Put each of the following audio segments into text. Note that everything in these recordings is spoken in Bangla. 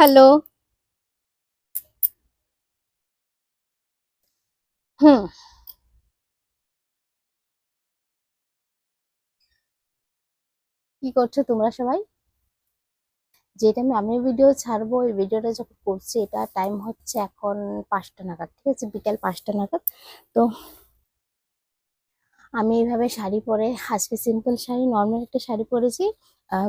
হ্যালো হুম কি করছ তোমরা সবাই? যে টাইমে আমি ভিডিও ছাড়বো ওই ভিডিওটা যখন করছি, এটা টাইম হচ্ছে এখন পাঁচটা নাগাদ, ঠিক আছে? বিকেল পাঁচটা নাগাদ। তো আমি এইভাবে শাড়ি পরে, আজকে সিম্পল শাড়ি নর্মাল একটা শাড়ি পরেছি।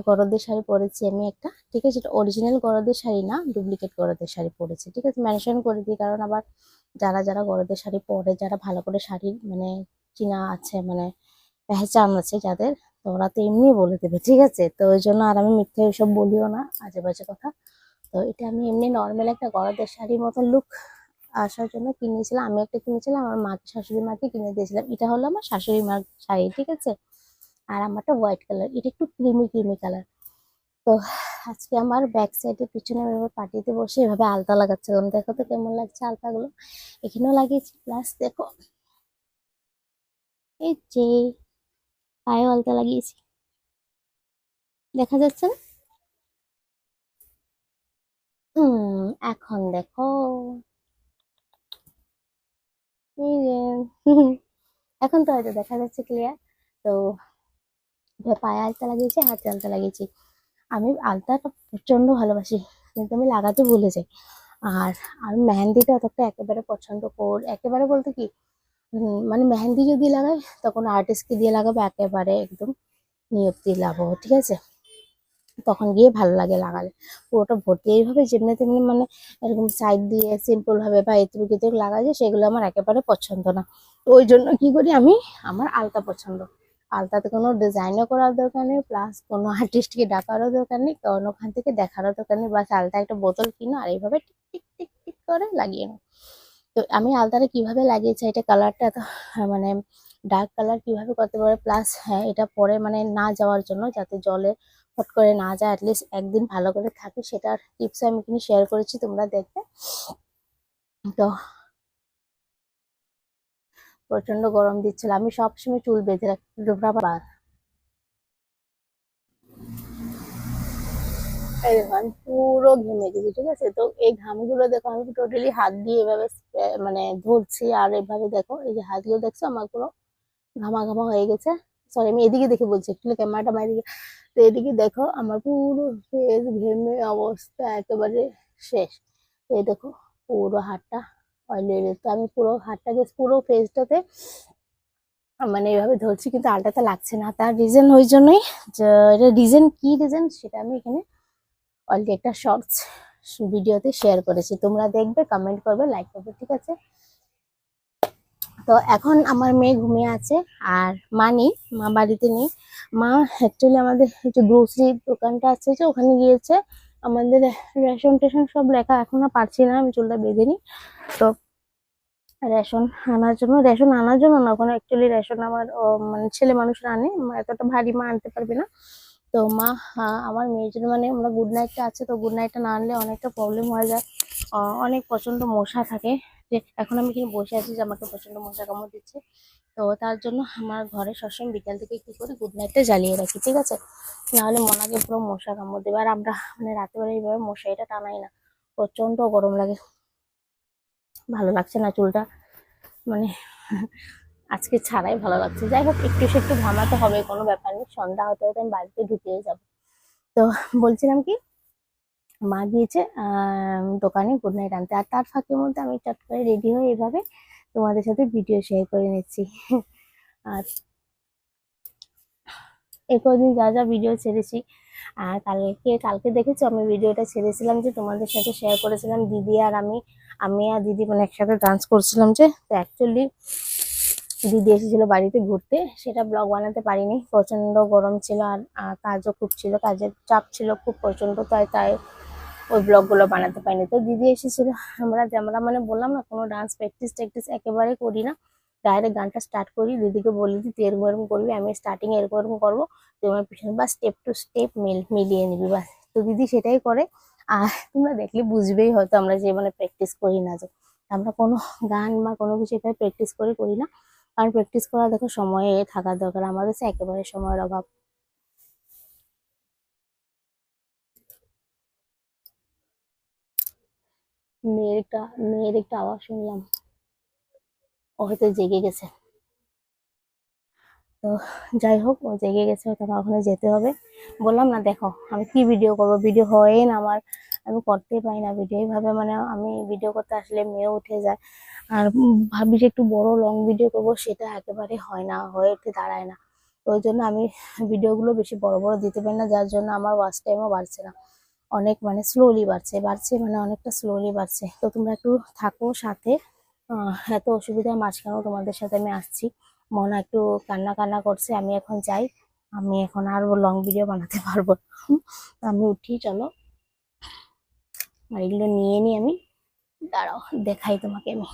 গরদের শাড়ি পরেছি আমি একটা, ঠিক আছে? এটা অরিজিনাল গরদের শাড়ি না ডুপ্লিকেট গরদের শাড়ি পরেছি, ঠিক আছে? মেনশন করে দিই, কারণ আবার যারা যারা গরদের শাড়ি পরে, যারা ভালো করে শাড়ি মানে চিনা আছে মানে পেহচান আছে যাদের, তো ওরা তো এমনি বলে দেবে, ঠিক আছে? তো ওই জন্য আর আমি মিথ্যে এসব বলিও না আজে বাজে কথা। তো এটা আমি এমনি নর্মাল একটা গরদের শাড়ির মতো লুক আসার জন্য কিনেছিলাম, আমি একটা কিনেছিলাম, আমার মাকে, শাশুড়ি মাকে কিনে দিয়েছিলাম। এটা হলো আমার শাশুড়ি মার শাড়ি, ঠিক আছে? আর আমারটা হোয়াইট কালার এটা একটু ক্রিমি ক্রিমি কালার তো আজকে আমার ব্যাক সাইডের পিছনে আমি এবার পার্টিতে বসে এভাবে আলতা লাগাচ্ছে। তোমরা দেখো তো কেমন লাগছে আলতাগুলো। এখানেও লাগিয়েছি প্লাস দেখো, এই যে পায়ে আলতা লাগিয়েছি। দেখা যাচ্ছে না? এখন দেখো। এখন তো হয়তো দেখা যাচ্ছে ক্লিয়ার তো পায়ে আলতা লাগিয়েছি, হাতে আলতা লাগিয়েছি। আমি আলতাটা প্রচণ্ড ভালোবাসি, কিন্তু আমি লাগাতে ভুলে যাই। আর আমি মেহেন্দিটা অতটা একেবারে পছন্দ কর, একেবারে বলতে কি মানে মেহেন্দি যদি লাগাই, তখন আর্টিস্টকে দিয়ে লাগাবো, একেবারে একদম নিয়তি লাগাবো, ঠিক আছে? তখন গিয়ে ভালো লাগে লাগালে। পুরোটা ভর্তি এইভাবে যেমনি তেমনি মানে এরকম সাইড দিয়ে সিম্পল ভাবে বা এতুক এতুক লাগা যায় সেগুলো আমার একেবারে পছন্দ না। তো ওই জন্য কি করি আমি, আমার আলতা পছন্দ। আলতাতে কোনো ডিজাইনও করার দরকার নেই প্লাস কোনো আর্টিস্টকে ডাকারও দরকার নেই কারণ ওখান থেকে দেখারও দরকার নেই বাস আলতা একটা বোতল কিনো আর এইভাবে টিক টিক টিক টিক করে লাগিয়ে নাও। তো আমি আলতাটা কীভাবে লাগিয়েছি এটা কালারটা এত হ্যাঁ, মানে ডার্ক কালার কীভাবে করতে পারে প্লাস হ্যাঁ এটা পরে মানে না যাওয়ার জন্য যাতে জলে ফট করে না যায় অ্যাটলিস্ট একদিন ভালো করে থাকে সেটার টিপস আমি কিন্তু শেয়ার করেছি তোমরা দেখবে। তো প্রচণ্ড গরম দিচ্ছিল। আমি সবসময় চুল বেঁধে রাখি আমি পুরো ঘেমে গেছি, ঠিক আছে? তো এই ঘামগুলো দেখো, আমি টোটালি হাত দিয়ে এভাবে মানে ধরছি, আর এভাবে দেখো, এই যে হাতগুলো দেখছ, আমার পুরো ঘামা ঘামা হয়ে গেছে। সরি আমি এদিকে দেখে বলছি, একটু ক্যামেরাটা এদিকে তো এদিকে দেখো, আমার পুরো ফেস ঘেমে অবস্থা একেবারে শেষ। এই দেখো, পুরো হাতটা অয়েলি তো আমি পুরো হাতটাকে পুরো ফেসটাতে মানে এভাবে ধরছি, কিন্তু আলটাতে লাগছে না। তার রিজন ওই জন্যই যে, এটা রিজন কি রিজন সেটা আমি এখানে অলরেডি একটা শর্টস ভিডিওতে শেয়ার করেছি। তোমরা দেখবে কমেন্ট করবে লাইক করবে, ঠিক আছে? তো এখন আমার মেয়ে ঘুমিয়ে আছে, আর মা নেই, মা বাড়িতে নেই। মা অ্যাকচুয়ালি আমাদের যে গ্রোসারি দোকানটা আছে যে, ওখানে গিয়েছে। আমাদের রেশন টেশন সব লেখা এখন আর পারছি না, আমি চুলটা বেঁধে নিই। তো রেশন আনার জন্য, রেশন আনার জন্য না, ওখানে অ্যাকচুয়ালি রেশন আমার মানে ছেলে মানুষরা আনে, এতটা ভারী মা আনতে পারবে না। তো মা আহ, আমার মেয়ের জন্য মানে আমরা গুড নাইটটা আছে তো গুড নাইটটা না আনলে অনেকটা প্রবলেম হয়ে যায়। অনেক প্রচণ্ড মশা থাকে। যে এখন আমি এখানে বসে আছি যে আমাকে প্রচণ্ড মশা কামড় দিচ্ছে। তো তার জন্য আমার ঘরে সবসময় বিকাল থেকে কি করি গুড নাইটটা জ্বালিয়ে রাখি ঠিক আছে? নাহলে মনাকে পুরো মশা কামড় দেবে। আর আমরা মানে রাতে বেলা এইভাবে মশারিটা টানাই না। প্রচণ্ড গরম লাগে। ভালো লাগছে না চুলটা। মানে আজকে ছাড়াই ভালো লাগছে। যাই হোক, একটু সে একটু ঘামাতে হবে, কোনো ব্যাপার নেই। সন্ধ্যা হতে হতে আমি বাড়িতে ঢুকিয়ে যাব। তো বলছিলাম কি, মা গিয়েছে দোকানে গুড নাইট আনতে। আর তার ফাঁকের মধ্যে আমি চট করে রেডি হয়ে এভাবে তোমাদের সাথে ভিডিও শেয়ার করে নিচ্ছি। আর এই কদিন যা যা ভিডিও ছেড়েছি, আর কালকে কালকে দেখেছ আমি ভিডিওটা ছেড়েছিলাম যে তোমাদের সাথে শেয়ার করেছিলাম দিদি আর আমি। আমি আর দিদি মানে একসাথে ডান্স করছিলাম যে, তো অ্যাকচুয়ালি দিদি এসেছিল বাড়িতে ঘুরতে, সেটা ব্লগ বানাতে পারিনি। প্রচণ্ড গরম ছিল আর কাজও খুব ছিল, কাজের চাপ ছিল খুব প্রচণ্ড তাই তাই ওই ব্লগগুলো বানাতে পারিনি। তো দিদি এসেছিল, আমরা আমরা মানে বললাম না, কোনো ডান্স প্র্যাকটিস ট্যাকটিস একেবারে করি না। ডাইরেক্ট গানটা স্টার্ট করি, দিদিকে বলি যে, তুই এরকম এরকম করবি, আমি স্টার্টিং এরকম এরকম করব, তুই আমার পিছনে বা স্টেপ টু স্টেপ মিল, মিলিয়ে নিবি, বাস। তো দিদি সেটাই করে, আর তোমরা দেখলে বুঝবেই হয়তো আমরা যে মানে প্র্যাকটিস করি না যে, আমরা কোনো গান বা কোনো কিছু এভাবে প্র্যাকটিস করে করি না। আর প্র্যাকটিস করা দেখো সময়ে থাকার দরকার। আমাদের কাছে একেবারে সময়ের অভাব। মেয়ের একটা মেয়ের একটা আওয়াজ শুনলাম। ও হয়তো জেগে গেছে। তো যাই হোক, ও জেগে গেছে হয়তো আমার ওখানে যেতে হবে। বললাম না, দেখো, আমি কি ভিডিও করব? ভিডিও হয় না আমার। আমি করতেই পারি না ভিডিও এইভাবে মানে আমি ভিডিও করতে আসলে মেয়ে উঠে যায়। আর ভাবি যে একটু বড় লং ভিডিও করব, সেটা একেবারে হয় না, হয়ে উঠে দাঁড়ায় না। ওই জন্য আমি ভিডিওগুলো বেশি বড় বড় দিতে পারি না, যার জন্য আমার ওয়াচ টাইমও বাড়ছে না। অনেক মানে স্লোলি বাড়ছে বাড়ছে মানে অনেকটা স্লোলি বাড়ছে। তো তোমরা একটু থাকো সাথে। এত অসুবিধার মাঝখানেও তোমাদের সাথে আমি আসছি। মনে একটু কান্না কান্না করছে, আমি এখন যাই। আমি এখন আর লং ভিডিও বানাতে পারব আমি উঠি, চলো। আর এগুলো নিয়ে নিই আমি। দাঁড়াও, দেখাই তোমাকে আমি।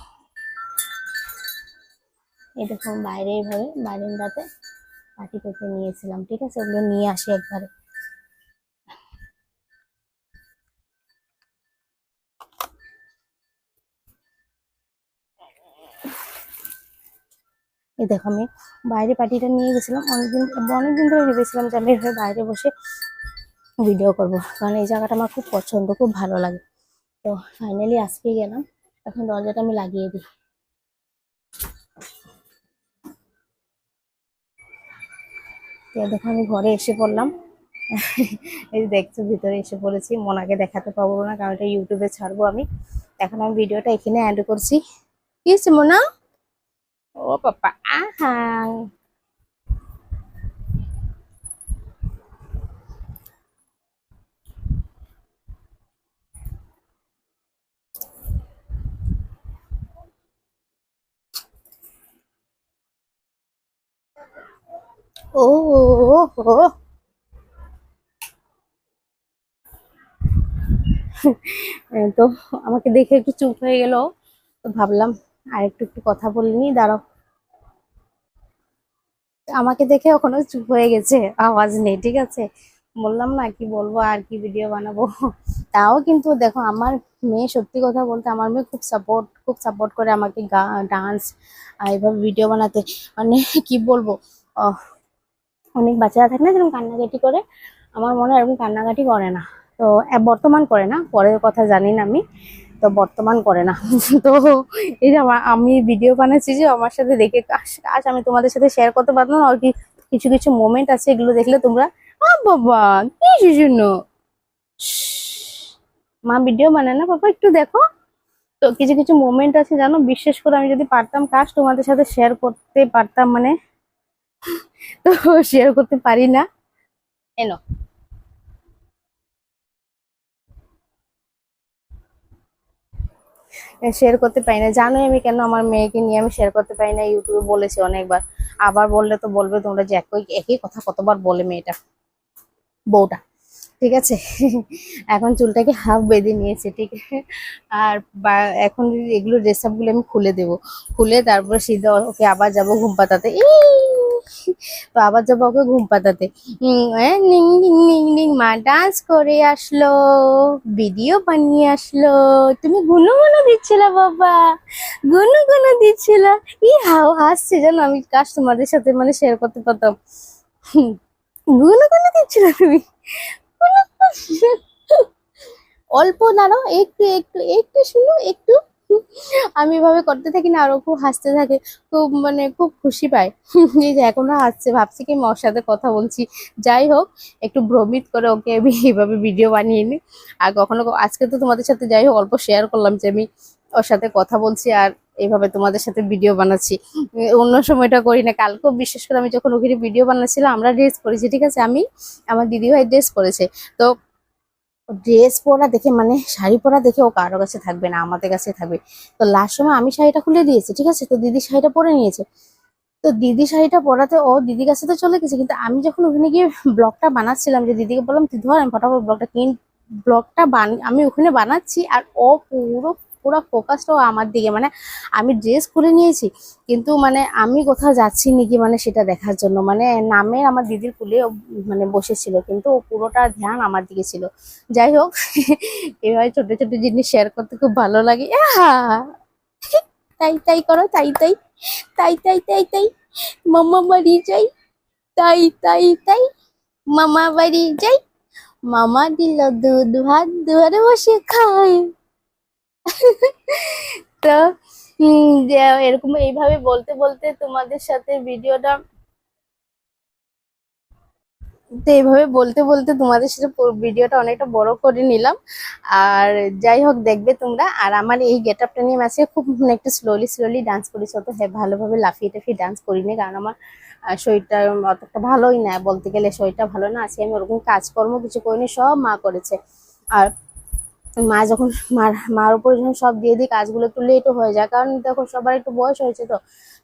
এই দেখুন বাইরে এইভাবে বারান্দাতে পাটি পেতে নিয়েছিলাম, ঠিক আছে? ওগুলো নিয়ে আসি একবারে। এই দেখো আমি বাইরে পার্টিটা নিয়ে গেছিলাম। অনেকদিন অনেকদিন ধরে ভেবেছিলাম যে আমি বাইরে বসে ভিডিও করব, কারণ এই জায়গাটা আমার খুব পছন্দ, খুব ভালো লাগে। তো ফাইনালি আজকে গেলাম। এখন দরজাটা আমি লাগিয়ে দিই। দেখো আমি ঘরে এসে পড়লাম। এই দেখছ, ভিতরে এসে পড়েছি। মোনাকে দেখাতে পারব না, কারণ এটা ইউটিউবে ছাড়বো আমি। এখন আমি ভিডিওটা এখানে অ্যাড করছি। কি আছে মোনা? ও পাপা, আহা! ও তো আমাকে দেখে একটু চুপ হয়ে গেল। তো ভাবলাম আর একটু একটু কথা বলে নি দাঁড়াও। আমাকে দেখে ওখানে চুপ হয়ে গেছে, আওয়াজ নেই, ঠিক আছে? বললাম না কি বলব, আর কি ভিডিও বানাবো? তাও কিন্তু দেখো, আমার মেয়ে সত্যি কথা বলতে আমার মেয়ে খুব সাপোর্ট খুব সাপোর্ট করে আমাকে গা ডান্স এইভাবে ভিডিও বানাতে। মানে কি বলব অনেক বাচ্চারা থাকে না যেরকম কান্নাকাটি করে, আমার মনে হয় এরকম কান্নাকাটি করে না। তো বর্তমান করে না, পরের কথা জানি না আমি, তো বর্তমান করে না। তো, এই যে আমি ভিডিও বানাচ্ছি যে আমার সাথে দেখে কাশ আমি তোমাদের সাথে শেয়ার করতে পারতাম আর কি কিছু কিছু মোমেন্ট আছে, এগুলো দেখলে তোমরা বাবা, কি জন্য? মা ভিডিও বানায় না, বাবা, একটু দেখো। তো, কিছু কিছু মোমেন্ট আছে, জানো, বিশেষ করে আমি যদি পারতাম কাজ তোমাদের সাথে শেয়ার করতে পারতাম মানে তো শেয়ার করতে পারি না। এনো শেয়ার করতে পারি না। জানোই আমি কেন আমার মেয়েকে নিয়ে আমি শেয়ার করতে পারি না। ইউটিউবে বলেছি অনেকবার। আবার বললে তো বলবে তোমরা যে একই একই কথা কতবার বলে মেয়েটা বউটা। ঠিক আছে? এখন চুলটাকে হাফ বেঁধে নিয়েছে ঠিক আছে? আর বা- এখন এগুলো ড্রেস আমি খুলে দেবো। খুলে তারপরে সিধা ওকে আবার যাব ঘুম পাতাতে। ইস! তো যাব ওকে ঘুম পাতাতে। মা ডান্স করে আসলো, ভিডিও বানিয়ে আসলো। তুমি গুনো গুনো দিচ্ছিল বাবা, গুনো গুনো দিচ্ছিল। ই হাও, হাসছে জানো, আমি কাজ তোমাদের সাথে মানে শেয়ার করতে পারতাম। গুনো দিচ্ছিল তুমি। অল্প দাঁড়াও, একটু একটু একটু শুনো, একটু। আমি এভাবে করতে থাকি না, আরও খুব হাসতে থাকে, খুব মানে খুব খুশি পায় যে এখনও হাসছে, ভাবছি কি আমি ওর সাথে কথা বলছি। যাই হোক, একটু ভ্রমিত করে ওকে আমি এইভাবে ভিডিও বানিয়ে নিই আর কখনো আজকে তো তোমাদের সাথে যাই হোক, অল্প শেয়ার করলাম যে আমি ওর সাথে কথা বলছি আর এইভাবে তোমাদের সাথে ভিডিও বানাচ্ছি। অন্য সময়টা করি না, কালকেও বিশেষ করে আমি যখন ওখানে ভিডিও বানাচ্ছিলাম, আমরা ড্রেস করেছি ঠিক আছে? আমি, আমার দিদিভাই ড্রেস করেছে তো ড্রেস পরা দেখে মানে শাড়ি পরা দেখে ও কারও কাছে থাকবে না, আমাদের কাছে থাকবে। তো লাস্ট সময় আমি শাড়িটা খুলে দিয়েছি, ঠিক আছে? তো দিদি শাড়িটা পরে নিয়েছে। তো দিদি শাড়িটা পরাতে ও দিদির কাছে তো চলে গেছে, কিন্তু আমি যখন ওখানে গিয়ে ব্লগটা বানাচ্ছিলাম, যে দিদিকে বললাম, তুই ধর, আমি ফটাফট ব্লগটা কিন ব্লগটা বান, আমি ওখানে বানাচ্ছি, আর ও পুরো পুরো ফোকাসটাও আমার দিকে। মানে আমি ড্রেস খুলে নিয়েছি, কিন্তু মানে আমি কোথাও যাচ্ছি নাকি মানে সেটা দেখার জন্য। মানে নামের আমার দিদির কুলে মানে বসেছিল, কিন্তু পুরোটা ধ্যান আমার দিকে ছিল। যাই হোক, এভাবে ছোট ছোট জিনিস শেয়ার করতে খুব ভালো লাগে! তাই তাই করো, তাই তাই। তাই তাই তাই তাই। মামা বাড়ি যাই। তাই তাই তাই। মামা বাড়ি যাই। মামা দিল দুধ ভাত দুয়ারে বসে খায়। তো এরকম এইভাবে বলতে বলতে তোমাদের সাথে ভিডিওটা তো এইভাবে বলতে বলতে তোমাদের সাথে ভিডিওটা অনেকটা বড় করে নিলাম। আর যাই হোক, দেখবে তোমরা। আর আমার এই গেট আপটা নিয়ে আজকে খুব মানে একটু স্লোলি স্লোলি ডান্স করেছি। অত হ্যাঁ ভালোভাবে লাফিয়ে টাফিয়ে ডান্স করিনি। কারণ আমার শরীরটা অতটা ভালোই না। বলতে গেলে শরীরটা ভালো না। আজকে আমি ওরকম কাজকর্ম কিছু করিনি, সব মা করেছে। আর মা যখন মার মার উপরে যখন সব দিয়ে দিই, কাজগুলো একটু লেটও হয়ে যায়। কারণ দেখো, সবার একটু বয়স হয়েছে তো।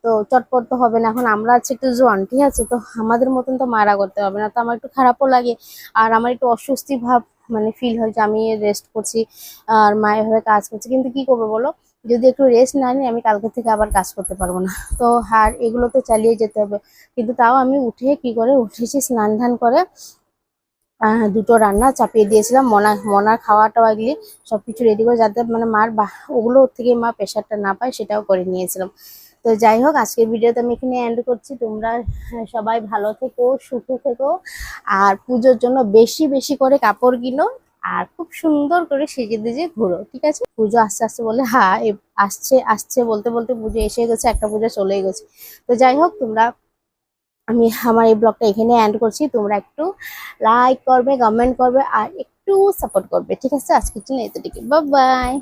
তো চটপট তো হবে না। এখন আমরা আছি একটু জোয়ান ঠিক আছে? তো আমাদের মতন তো মারা করতে হবে না। তো আমার একটু খারাপও লাগে। আর আমার একটু অস্বস্তি ভাব মানে ফিল হয় যে আমি রেস্ট করছি আর মা এভাবে কাজ করছি। কিন্তু কি করব বলো? যদি একটু রেস্ট না নিই, আমি কালকে থেকে আবার কাজ করতে পারব না। তো আর এগুলো তো চালিয়ে যেতে হবে। কিন্তু তাও আমি উঠে কি করে? উঠেছি স্নান ধান করে। দুটো রান্না চাপিয়ে দিয়েছিলাম, মনা মনার খাওয়া টাওয়া সব কিছু রেডি করে যাতে মানে মার ওগুলো থেকে মা প্রেশারটা না পায় সেটাও করে নিয়েছিলাম। তো যাই হোক, আজকের ভিডিওতে আমি এখানে এন্ড করছি। তোমরা সবাই ভালো থেকো, সুখে থেকো আর পুজোর জন্য বেশি বেশি করে কাপড় কিনো আর খুব সুন্দর করে সেজে দিজে ঘুরো, ঠিক আছে? পুজো আস্তে আস্তে বলে হ্যাঁ আসছে আসছে বলতে বলতে পুজো এসে গেছে, একটা পুজো চলেই গেছে। তো যাই হোক, তোমরা আমি আমার এই ব্লগটা এখানে অ্যান্ড করছি। তোমরা একটু লাইক করবে কমেন্ট করবে, আর একটু সাপোর্ট করবে। ঠিক আছে? আজকের জন্য এতটুকু বাই বাই